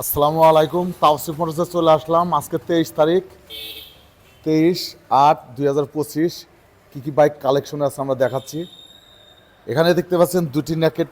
আসসালামু আলাইকুম, তাওসিফ মোটরসে চলে আসলাম। আজকে তেইশ তারিখ, তেইশ আট দুই হাজার পঁচিশ। কী কী বাইক কালেকশন আছে আমরা দেখাচ্ছি। এখানে দেখতে পাচ্ছেন দুটি ন্যাকেট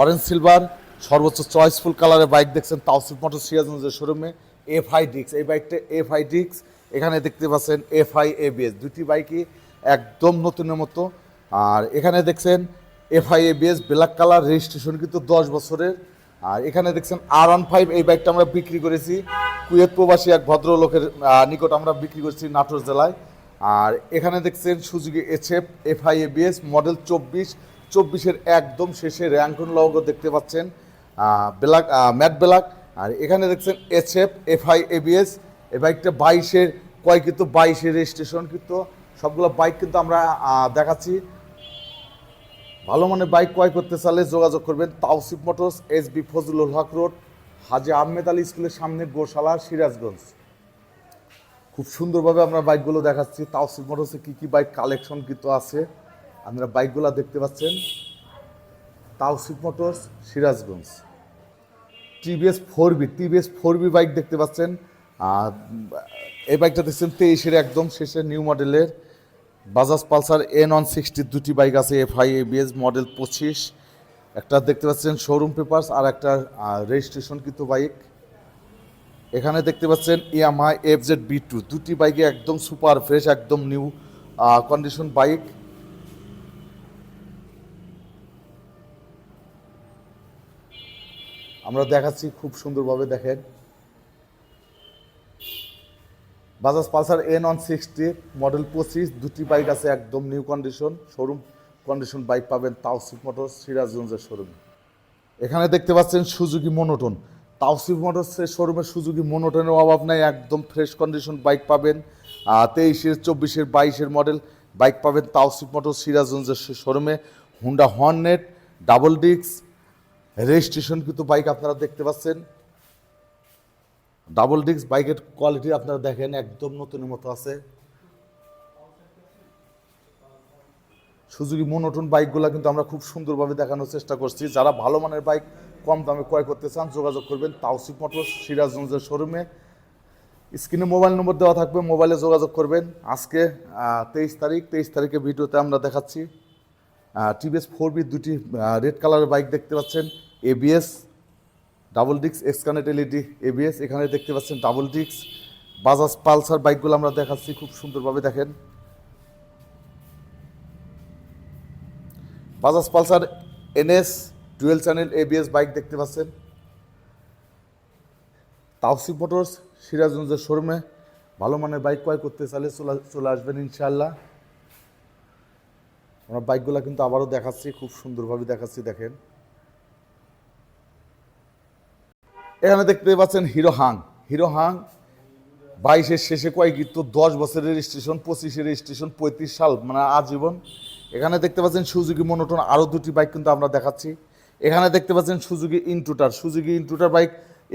অরেঞ্জ সিলভার সর্বোচ্চ চয়েসফুল কালারের বাইক দেখছেন তাওসিফ মোটর সিরাজগঞ্জের শোরুমে এফ আই ডিক্স এই বাইকটা এফ আই ডিক্স এখানে দেখতে পাচ্ছেন এফ আই এবিএস দুটি বাইকই একদম নতুনের মতো। আর এখানে দেখছেন F I ABS black colour registration কিন্তু দশ বছরের। আর এখানে দেখছেন আর ওয়ান ফাইভ এই বাইকটা আমরা বিক্রি করেছি। কুয়েত প্রবাসী এক ভদ্রলোকের নিকট আমরা বিক্রি করেছি নাটোর জেলায়। আর এখানে দেখছেন Suzuki F FI ABS model চব্বিশ। চব্বিশের একদম শেষে র্যাঙ্কন লগ দেখতে পাচ্ছেন ব্ল্যাক ম্যাট ব্ল্যাক আর এখানে দেখছেন এইচএফ এফআই এবিএস এই বাইকটা বাইশের কয় কিন্তু বাইশের রেজিস্ট্রেশন কিন্তু সবগুলো বাইক কিন্তু আমরা দেখাচ্ছি। ভালো মানের বাইক ক্রয় করতে চাইলে যোগাযোগ করবেন Tawsif motors, S B Fazlul Haque road, Haji Ahmed Ali স্কুলের সামনে গোশালা, সিরাজগঞ্জ। খুব সুন্দরভাবে আমরা বাইকগুলো দেখাচ্ছি। তাওসিফ মোটরসে কী কী বাইক কালেকশন কিন্তু আছে? আপনারা বাইকগুলো দেখতে পাচ্ছেন। Tawsif motors, Sirajganj. TVS four V, TVS four V bike দেখতে পাচ্ছেন। এই বাইকটা দেখছেন তেইশের একদম শেষের নিউ মডেলের। Bajaj Pulsar N one sixty দুটি বাইক আছে এফ আই এবিএস মডেল পঁচিশ। একটা দেখতে পাচ্ছেন শোরুম পেপারস আর একটা রেজিস্ট্রেশন কিন্তু বাইক এখানে দেখতে পাচ্ছেন Yamaha F Z V two দুটি বাইকে একদম সুপার ফ্রেশ একদম নিউ কন্ডিশন বাইক আমরা দেখাচ্ছি, খুব সুন্দরভাবে দেখেন। Bajaj Pulsar N one sixty model পঁচিশ দুটি বাইক আছে একদম new condition showroom condition bike পাবেন তাওসিফ মোটরস সিরাজগঞ্জের শোরুমে এখানে দেখতে পাচ্ছেন সুজুকি মোনোটন তাওসিফ মোটরসের শোরুমে সুজুকি মনোটনের অভাব নাই, একদম ফ্রেশ কন্ডিশন বাইক পাবেন। তেইশের, চব্বিশের, বাইশের মডেল বাইক পাবেন তাওসিফ মোটর সিরাজগঞ্জের শোরুমে Honda Hornet double disc registration কিন্তু বাইক আপনারা দেখতে পাচ্ছেন। ডাবল ডিস্ক বাইকের কোয়ালিটি আপনারা দেখেন, একদম নতুনের মতো আছে। সুজুকি মোনোটন বাইকগুলো কিন্তু আমরা খুব সুন্দরভাবে দেখানোর চেষ্টা করছি। যারা ভালো মানের বাইক কম দামে ক্রয় করতে চান, যোগাযোগ করবেন তাওসিফ মোটর সিরাজগঞ্জের শোরুমে স্ক্রিনে মোবাইল নম্বর দেওয়া থাকবে, মোবাইলে যোগাযোগ করবেন। আজকে তেইশ তারিখ, তেইশ তারিখে ভিডিওতে আমরা দেখাচ্ছি। টিভিএস ফোর বি দুটি রেড কালারের বাইক দেখতে পাচ্ছেন এবিএস ডাবল ডিক্স এক্সকানেট এলইডি এবিএস এখানে দেখতে পাচ্ছেন ডাবল ডিক্স বাজাজ পালসার বাইকগুলো আমরা দেখাচ্ছি, খুব সুন্দরভাবে দেখেন। Bajaj Pulsar NS dual channel ABS bike দেখতে পাচ্ছেন। তাওসিফ মোটরস সিরাজগঞ্জের শোরুমে ভালো মানের বাইক ক্রয় করতে চাইলে চলে চলে আসবেন ইনশাআল্লাহ। আমরা বাইকগুলো কিন্তু আবারও দেখাচ্ছি, খুব সুন্দরভাবে দেখাচ্ছি, দেখেন। এখানে দেখতে পাচ্ছেন হিরো হাং। হিরো হাং বাইশের শেষে কয়েক তো দশ বছরের রেজিস্ট্রেশন পঁচিশের রেজিস্ট্রেশন পঁয়ত্রিশ সাল মানে আজীবন। এখানে দেখতে পাচ্ছেন সুজুকি মনোটন আরও দুটি বাইক কিন্তু আমরা দেখাচ্ছি। এখানে দেখতে পাচ্ছেন Suzuki Intruder. Suzuki Intruder bike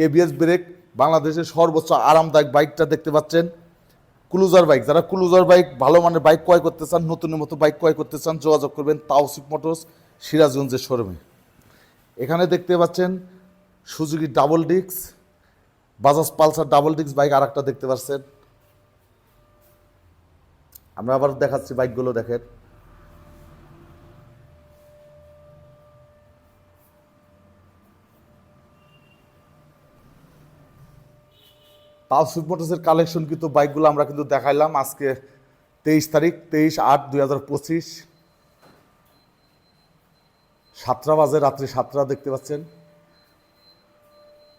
ABS brake বাংলাদেশের সর্বোচ্চ আরামদায়ক বাইকটা দেখতে পাচ্ছেন। ক্লুজার বাইক যারা ক্লুজার বাইক ভালো মানের বাইক ক্রয় করতে চান, নতুনের মতো বাইক ক্রয় করতে চান, যোগাযোগ করবেন তাওসিফ মোটরস, সিরাজগঞ্জের শোরুমে। এখানে দেখতে পাচ্ছেন সুজুকি ডাবল ডিক্স বাজাজ পালসার ডাবল ডিক্স বাইক আর একটা দেখতে পাচ্ছেন। আমরা আবার দেখাচ্ছি বাইকগুলো, দেখেন। তাওসিফ মোটরসের কালেকশন কিন্তু বাইকগুলো আমরা কিন্তু দেখাইলাম আজকে তেইশ তারিখ, তেইশ আট দুই হাজার পঁচিশ। সাতটা বাজে, রাত্রি সাতটা দেখতে পাচ্ছেন।